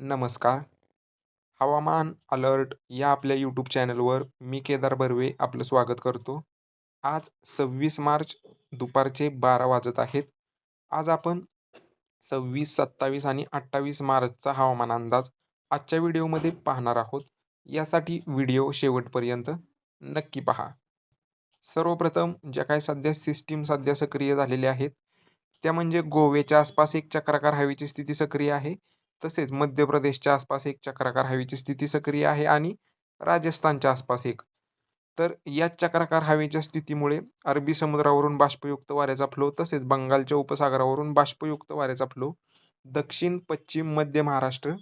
नमस्कार. हवामान अलर्ट या आपल्या यूट्यूब चॅनलवर मी केदार बर्वे आपलं स्वागत करतो. आज सव्वीस मार्च दुपारचे बारा वाजत आहेत. आज आपण सव्वीस सत्तावीस आणि अठ्ठावीस मार्चचा हवामान अंदाज आजच्या व्हिडिओमध्ये पाहणार आहोत. यासाठी व्हिडिओ शेवटपर्यंत नक्की पहा. सर्वप्रथम ज्या काही सध्या सिस्टीम सध्या सक्रिय झालेल्या आहेत त्या म्हणजे गोव्याच्या आसपास एक चक्राकार हवेची स्थिती सक्रिय आहे. तसेच मध्य प्रदेशच्या आसपास एक चक्राकार हवेची स्थिती सक्रिय आहे आणि राजस्थानच्या आसपास एक. तर या चक्राकार हवेच्या स्थितीमुळे अरबी समुद्रावरून बाष्पयुक्त वाऱ्याचा फ्लो तसेच बंगालच्या उपसागरावरून बाष्पयुक्त वाऱ्याचा फ्लो दक्षिण पश्चिम मध्य महाराष्ट्र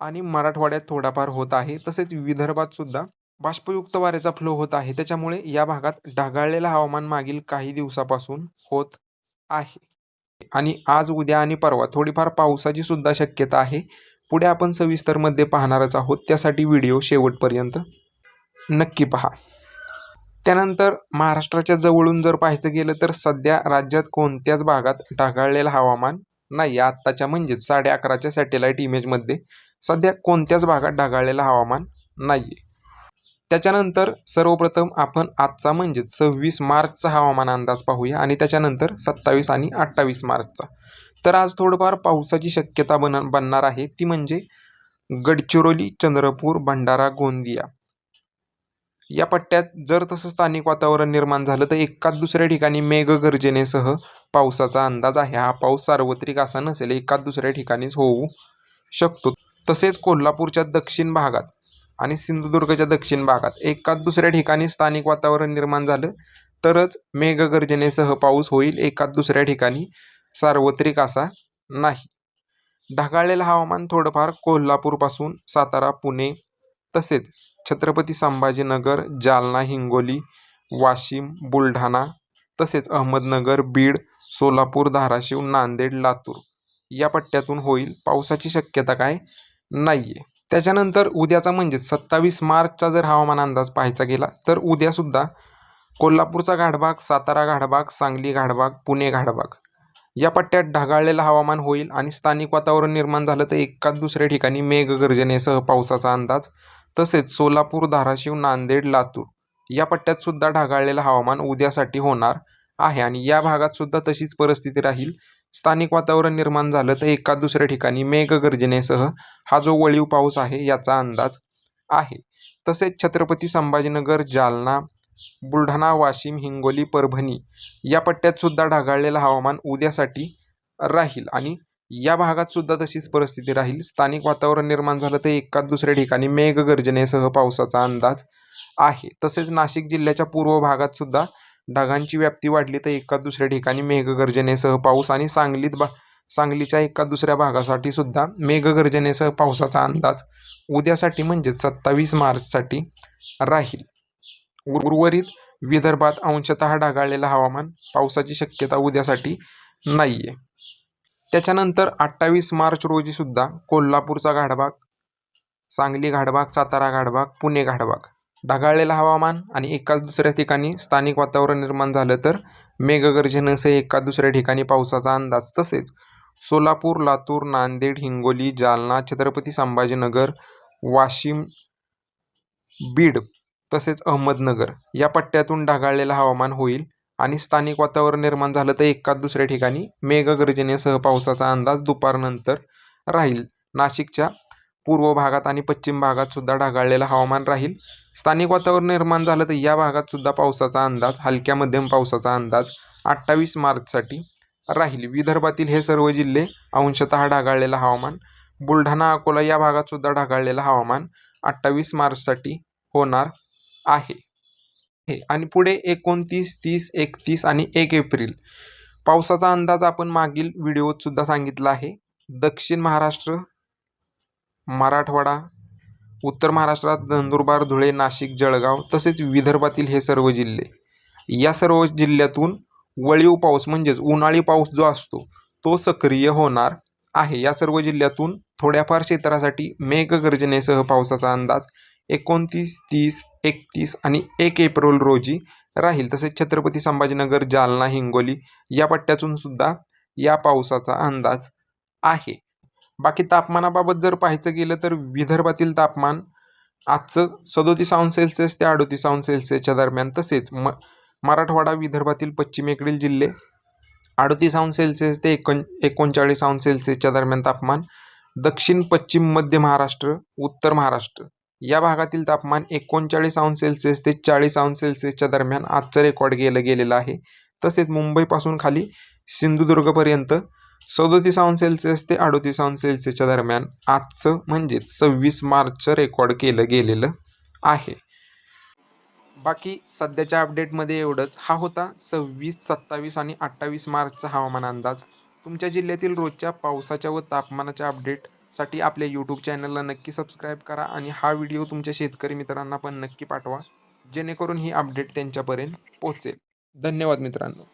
आणि मराठवाड्यात थोडाफार होत आहे. तसेच विदर्भात सुद्धा बाष्पयुक्त वाऱ्याचा फ्लो होत आहे. त्याच्यामुळे या भागात ढगाळलेलं हवामान मागील काही दिवसापासून होत आहे. आणि आज उद्या आणि परवा थोडीफार पावसाची सुद्धा शक्यता आहे. पुढे आपण सविस्तरमध्ये पाहणारच आहोत. त्यासाठी व्हिडिओ शेवटपर्यंत नक्की पहा. त्यानंतर महाराष्ट्राच्या जवळून जर पाहायचं गेलं तर सध्या राज्यात कोणत्याच भागात ढगाळलेलं हवामान नाही आत्ताच्या म्हणजेच साडे अकराच्या सॅटेलाईट इमेजमध्ये सध्या कोणत्याच भागात ढगाळलेलं हवामान नाही आहे त्याच्यानंतर सर्वप्रथम आपण आजचा म्हणजेच सव्वीस मार्चचा हवामान अंदाज पाहूया आणि त्याच्यानंतर सत्तावीस आणि अठ्ठावीस मार्चचा. तर आज थोडंफार पावसाची शक्यता बन बनणार आहे. ती म्हणजे गडचिरोली चंद्रपूर भंडारा गोंदिया. या पट्ट्यात जर तसं स्थानिक वातावरण निर्माण झालं तर एकाच दुसऱ्या ठिकाणी मेघगर्जनेसह पावसाचा अंदाज आहे. हा पाऊस सार्वत्रिक असा नसेल एकाच दुसऱ्या ठिकाणीच होऊ शकतो. तसेच कोल्हापूरच्या दक्षिण भागात आणि सिंधुदुर्गच्या दक्षिण भागात एकात दुसऱ्या ठिकाणी स्थानिक वातावरण निर्माण झालं तरच मेघगर्जनेसह पाऊस होईल एकात दुसऱ्या ठिकाणी सार्वत्रिक असा नाही. ढगाळलेलं हवामान थोडंफार कोल्हापूरपासून सातारा पुणे तसेच छत्रपती संभाजीनगर जालना हिंगोली वाशिम बुलढाणा तसेच अहमदनगर बीड सोलापूर धाराशिव नांदेड लातूर या पट्ट्यातून होईल. पावसाची शक्यता काय? नाही आहे त्याच्यानंतर उद्याचा म्हणजेच सत्तावीस मार्चचा जर हवामान अंदाज पाहायचा गेला तर उद्यासुद्धा कोल्हापूरचा घाटभाग सातारा घाटभाग सांगली घाटभाग पुणे घाटभाग या पट्ट्यात ढगाळलेलं हवामान होईल आणि स्थानिक वातावरण निर्माण झालं तर एकाच दुसऱ्या ठिकाणी मेघगर्जनेसह पावसाचा अंदाज तसेच सोलापूर धाराशिव नांदेड लातूर या पट्ट्यात सुद्धा ढगाळलेलं हवामान उद्यासाठी होणार आहे आणि या भागात सुद्धा तशीच परिस्थिती राहील. स्थानिक वातावरण निर्माण झालं तर एका दुसऱ्या ठिकाणी मेघगर्जनेसह हा जो वळीव पाऊस आहे याचा अंदाज आहे. तसेच छत्रपती संभाजीनगर जालना बुलढाणा वाशिम हिंगोली परभणी या पट्ट्यात सुद्धा ढगाळलेलं हवामान उद्यासाठी राहील आणि या भागात सुद्धा तशीच परिस्थिती राहील. स्थानिक वातावरण निर्माण झालं तर एका दुसऱ्या ठिकाणी मेघगर्जनेसह पावसाचा अंदाज आहे. तसेच नाशिक जिल्ह्याच्या पूर्व भागात सुद्धा ढगांची व्याप्ती वाढली तर एका दुसऱ्या ठिकाणी मेघगर्जनेसह पाऊस आणि सांगलीत बा सांगलीच्या एका दुसऱ्या भागासाठी सुद्धा मेघगर्जनेसह पावसाचा अंदाज उद्यासाठी म्हणजेच सत्तावीस मार्चसाठी राहील. उर्वरित विदर्भात अंशतः ढगाळलेलं हवामान पावसाची शक्यता उद्यासाठी नाही आहे त्याच्यानंतर अठ्ठावीस मार्च रोजी सुद्धा कोल्हापूरचा गाढभाग सांगली गाढभाग सातारा गाढभाग पुणे गाढभाग ढगाळलेलं हवामान आणि एकाच दुसऱ्या ठिकाणी स्थानिक वातावरण निर्माण झालं तर मेघगर्जनेसह एका दुसऱ्या ठिकाणी पावसाचा अंदाज तसेच सोलापूर लातूर नांदेड हिंगोली जालना छत्रपती संभाजीनगर वाशिम बीड तसेच अहमदनगर या पट्ट्यातून ढगाळलेलं हवामान होईल आणि स्थानिक वातावरण निर्माण झालं तर एकाच दुसऱ्या ठिकाणी मेघगर्जनेसह पावसाचा अंदाज दुपारनंतर राहील. नाशिकच्या पूर्व भागात आणि पश्चिम भागात सुद्धा ढगाळलेलं हवामान राहील. स्थानिक वातावरण निर्माण झालं तर या भागात सुद्धा पावसाचा अंदाज हलक्या मध्यम पावसाचा अंदाज अठ्ठावीस मार्चसाठी राहील. विदर्भातील हे सर्व जिल्हे अंशतः ढगाळलेलं हवामान. बुलढाणा अकोला या भागात सुद्धा ढगाळलेलं हवामान अठ्ठावीस मार्चसाठी होणार आहे. आणि पुढे एकोणतीस तीस एकतीस आणि एक एप्रिल. पावसाचा अंदाज आपण मागील व्हिडिओत सुद्धा सांगितला आहे. दक्षिण महाराष्ट्र मराठवाडा उत्तर महाराष्ट्रात नंदुरबार धुळे नाशिक जळगाव तसेच विदर्भातील हे सर्व जिल्हे. या सर्व जिल्ह्यातून वळीव पाऊस म्हणजेच उन्हाळी पाऊस जो असतो तो सक्रिय होणार आहे. या सर्व जिल्ह्यातून थोड्याफार क्षेत्रासाठी मेघगर्जनेसह पावसाचा अंदाज एकोणतीस तीस एकतीस आणि एक एप्रिल रोजी राहील. तसेच छत्रपती संभाजीनगर जालना हिंगोली या पट्ट्यातून सुद्धा या पावसाचा अंदाज आहे. बाकी तापमानाबाबत जर पाहायचं गेलं तर विदर्भातील तापमान आजचं सदोतीस अंश सेल्सिअस ते अडोतीस अंश सेल्सिअसच्या दरम्यान तसेच म मराठवाडा विदर्भातील पश्चिमेकडील जिल्हे अडतीस अंश सेल्सिअस ते एकोण एकोणचाळीस अंश सेल्सिअसच्या दरम्यान तापमान दक्षिण पश्चिम मध्य महाराष्ट्र उत्तर महाराष्ट्र. या भागातील तापमान एकोणचाळीस अंश सेल्सिअस ते चाळीस अंश सेल्सिअसच्या दरम्यान आजचं रेकॉर्ड केलं गेलेलं आहे. तसेच मुंबईपासून खाली सिंधुदुर्गपर्यंत सदोतीस अंश सेल्सिअस ते अडोतीस अंश सेल्सिअसच्या दरम्यान आजचं म्हणजेच सव्वीस मार्चचं रेकॉर्ड केलं गेलेलं आहे. बाकी सध्याच्या अपडेटमध्ये एवढंच. हा होता सव्वीस सत्तावीस आणि अठ्ठावीस मार्चचा हवामान अंदाज. तुमच्या जिल्ह्यातील रोजच्या पावसाच्या व तापमानाच्या अपडेटसाठी आपल्या यूट्यूब चॅनलला नक्की सबस्क्राईब करा आणि हा व्हिडिओ तुमच्या शेतकरी मित्रांना पण नक्की पाठवा. जेणेकरून ही अपडेट त्यांच्यापर्यंत पोहोचेल. धन्यवाद मित्रांनो.